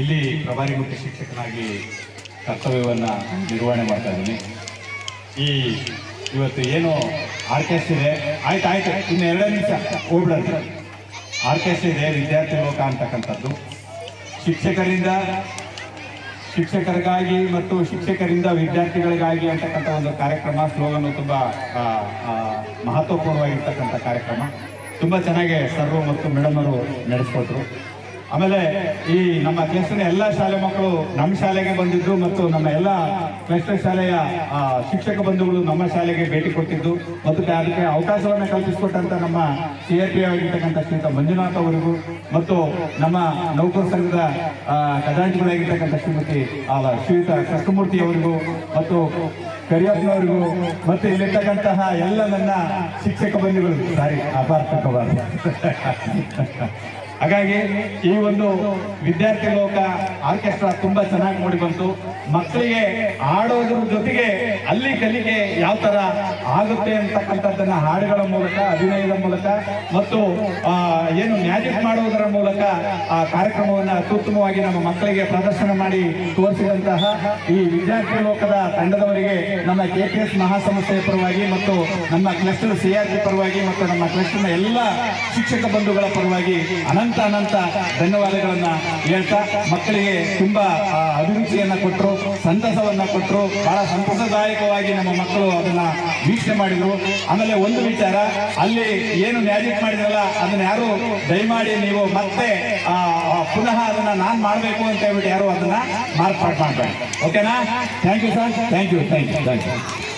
ಇಲ್ಲಿ ಪ್ರಭಾರಿ ಮುಖ್ಯ ಶಿಕ್ಷಕನಾಗಿ ಕರ್ತವ್ಯವನ್ನು ನಿರ್ವಹಣೆ ಮಾಡ್ತಾ ಇದ್ದೀನಿ. ಈ ಇವತ್ತು ಏನು ಆರ್ಕೆಸ್ಟ್ರಾ ಇದೆ? ಆಯ್ತು ಆಯ್ತು. ಇನ್ನು ಎರಡೇ ನಿಮಿಷ. ಹೋಗ್ಬಿಡಂತ ಆರ್ಕೆಸ್ಟ್ರಾ ಇದೆ ವಿದ್ಯಾರ್ಥಿ ಲೋಕ ಅಂತಕ್ಕಂಥದ್ದು. ಶಿಕ್ಷಕರಿಂದ, ಶಿಕ್ಷಕರಿಗಾಗಿ ಮತ್ತು ಶಿಕ್ಷಕರಿಂದ ವಿದ್ಯಾರ್ಥಿಗಳಿಗಾಗಿ ಅಂತಕ್ಕಂಥ ಒಂದು ಕಾರ್ಯಕ್ರಮ ಸ್ಲೋಗನ್ ತುಂಬ ಮಹತ್ವಪೂರ್ಣವಾಗಿರ್ತಕ್ಕಂಥ ಕಾರ್ಯಕ್ರಮ. ತುಂಬ ಚೆನ್ನಾಗಿ ಸರ್ವ ಮತ್ತು ಮೇಡಮರು ನಡೆಸ್ಕೊಟ್ರು. ಆಮೇಲೆ ಈ ನಮ್ಮ ಕ್ಲಸ್ಟರ್ನ ಎಲ್ಲ ಶಾಲೆ ಮಕ್ಕಳು ನಮ್ಮ ಶಾಲೆಗೆ ಬಂದಿದ್ದು ಮತ್ತು ನಮ್ಮ ಎಲ್ಲ ಕ್ಲಸ್ಟರ್ ಶಾಲೆಯ ಶಿಕ್ಷಕ ಬಂಧುಗಳು ನಮ್ಮ ಶಾಲೆಗೆ ಭೇಟಿ ಕೊಟ್ಟಿದ್ದು ಮತ್ತು ಅದಕ್ಕೆ ಅವಕಾಶವನ್ನು ಕಲ್ಪಿಸಿಕೊಟ್ಟಂತ ನಮ್ಮ ಸಿ ಆರ್ ಪಿ ಆಗಿರ್ತಕ್ಕಂಥ ಶ್ರೀಯುತ ಮಂಜುನಾಥ್ ಅವರಿಗೂ ಮತ್ತು ನಮ್ಮ ನೌಕರ ಸಂಘದ ಖಜಾಂಚಿಗಳಾಗಿರ್ತಕ್ಕಂಥ ಶ್ರೀಮತಿ ಶ್ರೀಯುತ ಕೃಷ್ಣಮೂರ್ತಿ ಅವರಿಗೂ ಮತ್ತು ಕರಿಯಪ್ಪನವರಿಗೂ ಮತ್ತು ಇಲ್ಲಿರ್ತಕ್ಕಂತಹ ಎಲ್ಲ ನನ್ನ ಶಿಕ್ಷಕ ಬಂಧುಗಳು. ಸಾರಿ, ಅಪಾರ್ಥಕವಾದ. ಹಾಗಾಗಿ ಈ ಒಂದು ವಿದ್ಯಾರ್ಥಿ ಲೋಕ ಆರ್ಕೆಸ್ಟ್ರಾ ತುಂಬಾ ಚೆನ್ನಾಗಿ ಮೂಡಿ ಬಂತು. ಮಕ್ಕಳಿಗೆ ಆಡೋದ್ರ ಜೊತೆಗೆ ಅಲ್ಲಿ ಕಲಿಕೆ ಯಾವ ತರ ಆಗುತ್ತೆ ಅಂತಕ್ಕಂಥದ್ದನ್ನ ಹಾಡುಗಳ ಮೂಲಕ, ಅಭಿನಯದ ಮೂಲಕ ಮತ್ತು ಏನು ಮ್ಯಾಜಿಕ್ ಮಾಡೋದರ ಮೂಲಕ ಆ ಕಾರ್ಯಕ್ರಮವನ್ನ ಅತ್ಯುತ್ತಮವಾಗಿ ನಮ್ಮ ಮಕ್ಕಳಿಗೆ ಪ್ರದರ್ಶನ ಮಾಡಿ ತೋರಿಸಿದಂತಹ ಈ ವಿದ್ಯಾರ್ಥಿ ಲೋಕದ ತಂಡದವರಿಗೆ ನಮ್ಮ ಕೆ ಪಿ ಎಸ್ ಮಹಾಸಂಸ್ಥೆಯ ಪರವಾಗಿ ಮತ್ತು ನಮ್ಮ ಕ್ಲಸ್ಟರ್ ಸಿಆರ್ ಪರವಾಗಿ ಮತ್ತು ನಮ್ಮ ಕ್ಲಸ್ಟರ್ನ ಎಲ್ಲ ಶಿಕ್ಷಕ ಬಂಧುಗಳ ಪರವಾಗಿ ಅನಂತ ಅನಂತ ಧನ್ಯವಾದಗಳನ್ನ ಹೇಳ್ತಾ ಮಕ್ಕಳಿಗೆ ತುಂಬಾ ಅಭಿರುಚಿಯನ್ನ ಕೊಟ್ಟರು ಸಂತಸವನ್ನ ಕೊಟ್ಟರು ಬಹಳ ಸಂತಸದಾಯಕವಾಗಿ ನಮ್ಮ ಮಕ್ಕಳು ಅದನ್ನ ವೀಕ್ಷಣೆ ಮಾಡಿದ್ರು. ಆಮೇಲೆ ಒಂದು ವಿಚಾರ, ಅಲ್ಲಿ ಏನು ಮ್ಯಾಜಿಕ್ ಮಾಡಿದ್ರಲ್ಲ, ಅದನ್ನ ಯಾರು ದಯಮಾಡಿ ನೀವು ಮತ್ತೆ ಪುನಃ ಅದನ್ನ ನಾನ್ ಮಾಡ್ಬೇಕು ಅಂತ ಹೇಳ್ಬಿಟ್ಟು ಯಾರು ಅದನ್ನ ಮಾರ್ಪಾಡು ಮಾಡ್ಬೇಡಿ. ಓಕೆನಾ thank you sir thank you thank you thank you